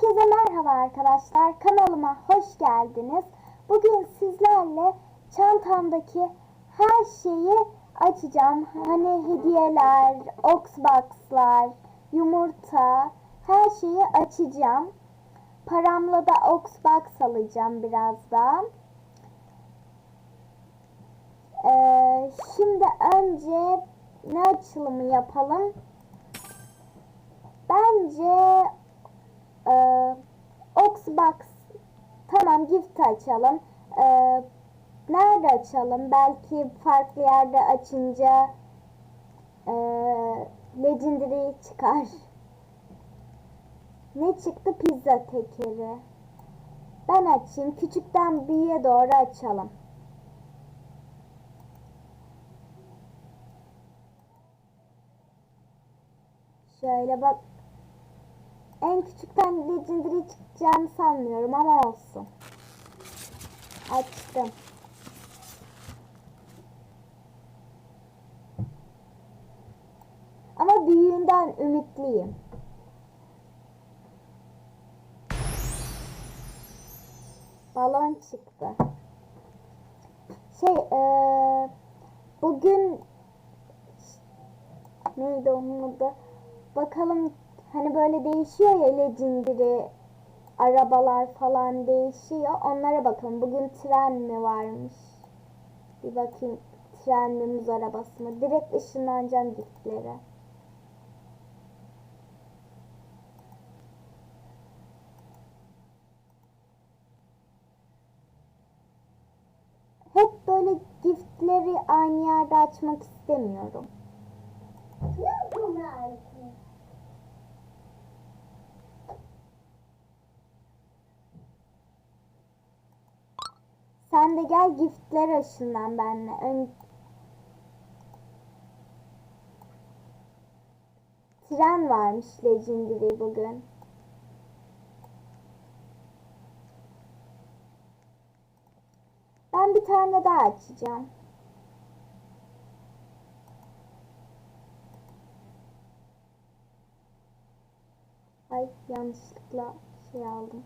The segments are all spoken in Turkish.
Herkese merhaba arkadaşlar. Kanalıma hoş geldiniz. Bugün sizlerle çantamdaki her şeyi açacağım. Hani hediyeler, Oxbox'lar, yumurta, her şeyi açacağım. Paramla da Oxbox alacağım birazdan. Ee, şimdi önce ne açılımı yapalım? Bence ee, Oxbox tamam gift açalım. Ee, nerede açalım? Belki farklı yerde açınca ee, Legendary çıkar. Ne çıktı? Pizza tekeri. Ben açayım. Küçükten büyüğe doğru açalım. Şöyle bak. En küçükten Legendary çıkacağını sanmıyorum ama olsun. Açtım. Ama büyüğünden ümitliyim. Balon çıktı. Şey, eee bugün neydi onun adı? Bakalım hani böyle değişiyor ya Legendary arabalar falan değişiyor. Onlara bakalım. Bugün tren mi varmış? Bir bakayım tren mi muz arabası mı? Direkt ışınlanacağım giftlere. Hep böyle giftleri aynı yerde açmak istemiyorum. Sen de gel giftler ışından benle. Ön... Tren varmış Legendary bugün. Ben bir tane daha açacağım. Ay yanlışlıkla şey aldım.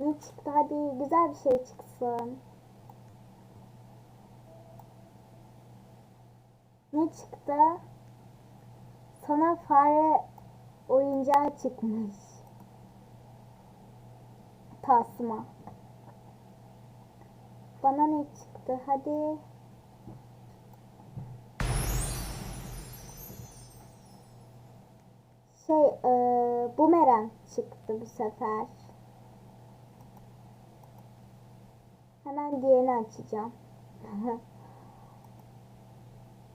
Ne çıktı? Hadi güzel bir şey çıksın. Ne çıktı? Sana fare oyuncağı çıkmış. Tasma. Bana ne çıktı? Hadi. Şey, e, bumerang çıktı bu sefer. Hemen diğerini açacağım.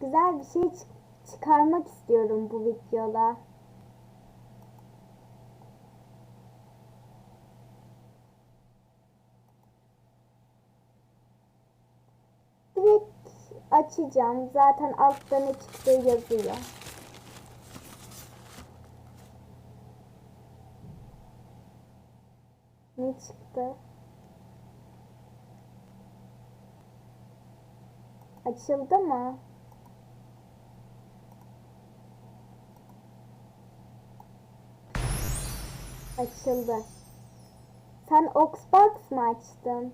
Güzel bir şey çık- çıkarmak istiyorum bu videoda. Direkt açacağım. Zaten altta ne çıktığı yazıyor. Ne çıktı? Açıldı mı? Açıldı. Sen Oxbox mı açtın?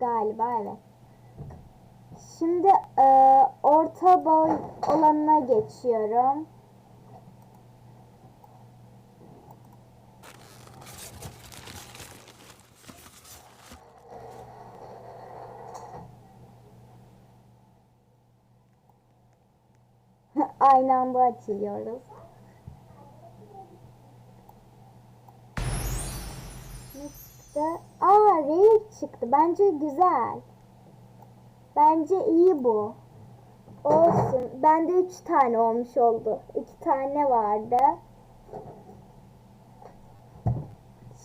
Galiba evet. Şimdi e, orta boy olanına geçiyorum. Anda açıyoruz. Çıktı? Aa, rare çıktı. Bence güzel. Bence iyi bu. Olsun. Bende üç tane olmuş oldu. İki tane vardı.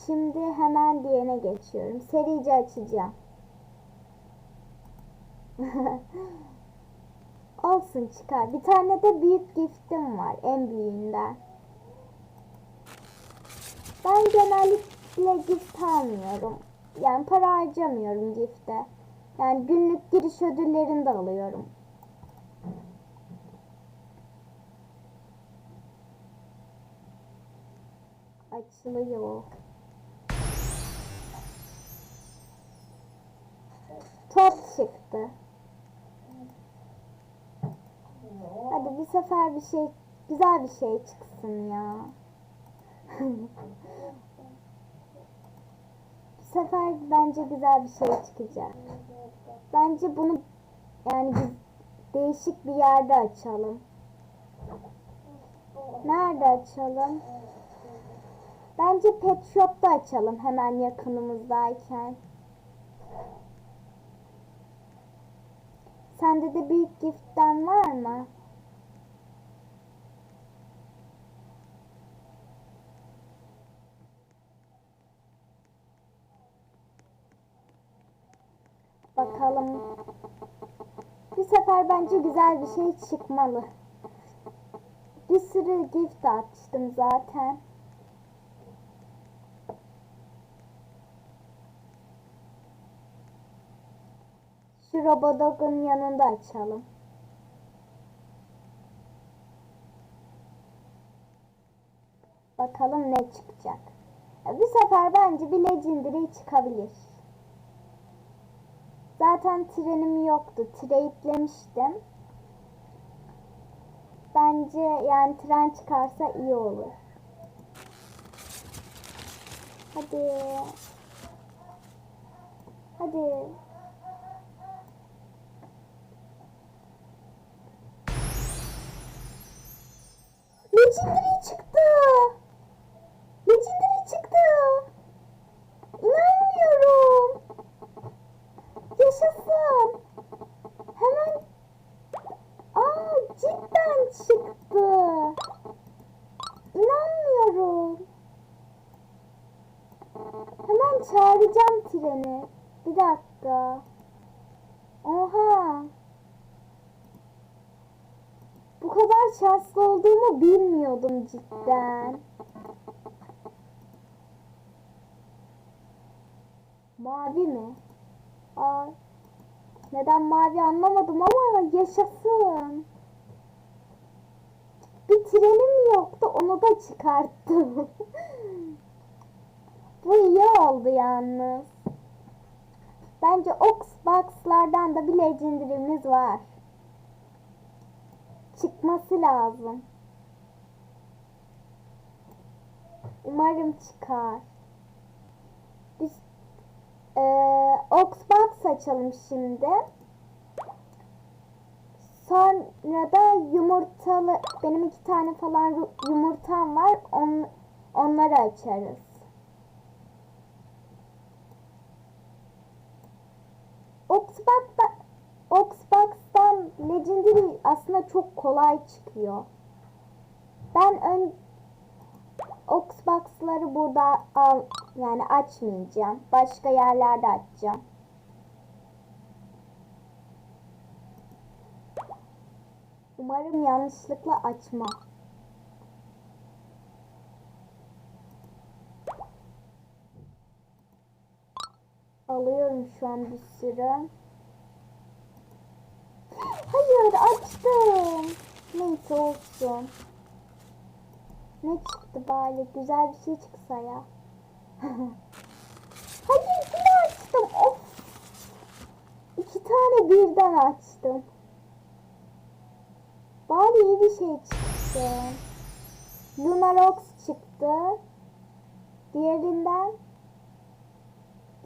Şimdi hemen diğerine geçiyorum. Serice açacağım. Olsun çıkar. Bir tane de büyük giftim var. En büyüğünden. Ben genellikle gift almıyorum. Yani para harcamıyorum gifte. Yani günlük giriş ödüllerini de alıyorum. Açılıyor. Top çıktı. Hadi bir sefer bir şey, güzel bir şey çıksın ya. bu sefer bence güzel bir şey çıkacak. Bence bunu yani biz değişik bir yerde açalım. Nerede açalım? Bence pet shop'ta açalım hemen yakınımızdayken. Sende de büyük giftten var mı? Bakalım. Bu sefer bence güzel bir şey çıkmalı. Bir sürü gift açtım zaten. Şu Robodog'un yanında açalım. Bakalım ne çıkacak. Bu sefer bence bir Legendary çıkabilir. Zaten trenim yoktu. Trade'lemiştim. Bence yani tren çıkarsa iyi olur. Hadi. Hadi. Legendary çıktı. Legendary çıktı. İnanmıyorum. Yaşasın. Hemen. Aa cidden çıktı. İnanmıyorum. Hemen çağıracağım treni. Bir dakika. Oha. Bu kadar şanslı olduğumu bilmiyordum cidden. Mavi mi? Aa, neden mavi anlamadım ama yaşasın. Bir trenim yoktu onu da çıkarttım. Bu iyi oldu yalnız. Bence Oxbox'lardan da bir legendary'miz var. Çıkması lazım. Umarım çıkar. Biz ee, Oxbox açalım şimdi. Sonra da yumurtalı benim iki tane falan yumurtam var. On, onları açarız. Oxbox'ta Oxbox'tan Legendary aslında çok kolay çıkıyor. Ben ön Oxbox'ları burada al yani açmayacağım. Başka yerlerde açacağım. Umarım yanlışlıkla açma. Alıyorum şu an bir sürü. Açtım. Neyse olsun. Ne çıktı bari? Güzel bir şey çıksa ya. Hayır yine açtım. Of. İki tane birden açtım. Bari iyi bir şey çıktı. Lunarox çıktı. Diğerinden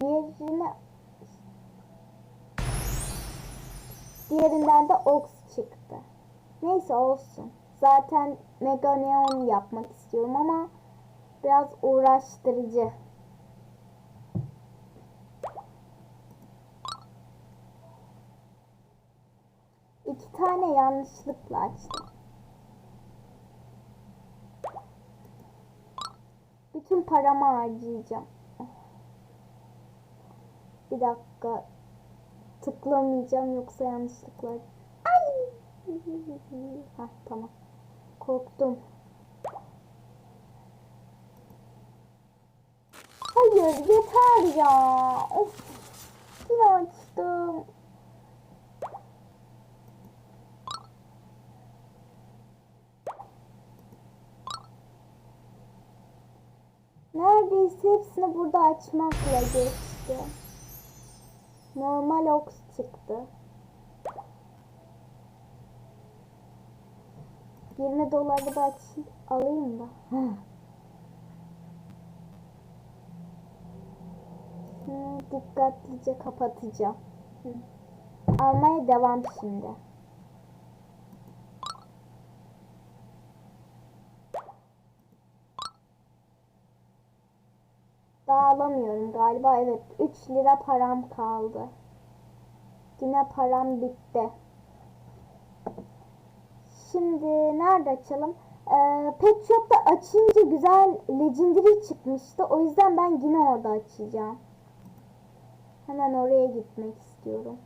diğerine diğerinden de Ox çıktı. Neyse olsun. Zaten Mega Neon yapmak istiyorum ama biraz uğraştırıcı. İki tane yanlışlıkla açtım. Bütün paramı harcayacağım. Bir dakika. Tıklamayacağım yoksa yanlışlıkla. Ay! Hah tamam. Korktum. Hayır yeter ya. Of. Yine açtım. Neredeyse hepsini burada açmakla geçti. Normal ox çıktı. 20 doları da alayım da. Hmm, dikkatlice kapatacağım. Hı. Almaya devam şimdi. Daha alamıyorum galiba. Evet 3 lira param kaldı. Yine param bitti. Şimdi nerede açalım? Ee, Pet Shop'ta açınca güzel Legendary çıkmıştı. O yüzden ben yine orada açacağım. Hemen oraya gitmek istiyorum.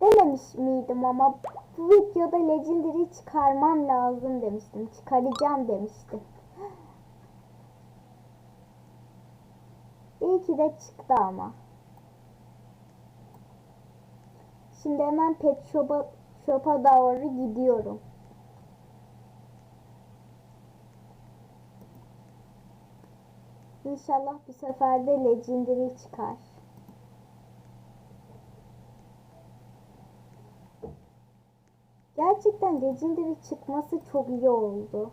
Dememiş miydim ama bu videoda Legendary çıkarmam lazım demiştim. Çıkaracağım demiştim. İyi ki de çıktı ama. Şimdi hemen Pet Shop'a Shop'a doğru gidiyorum. İnşallah bu sefer de Legendary çıkar. Gerçekten Legendary çıkması çok iyi oldu.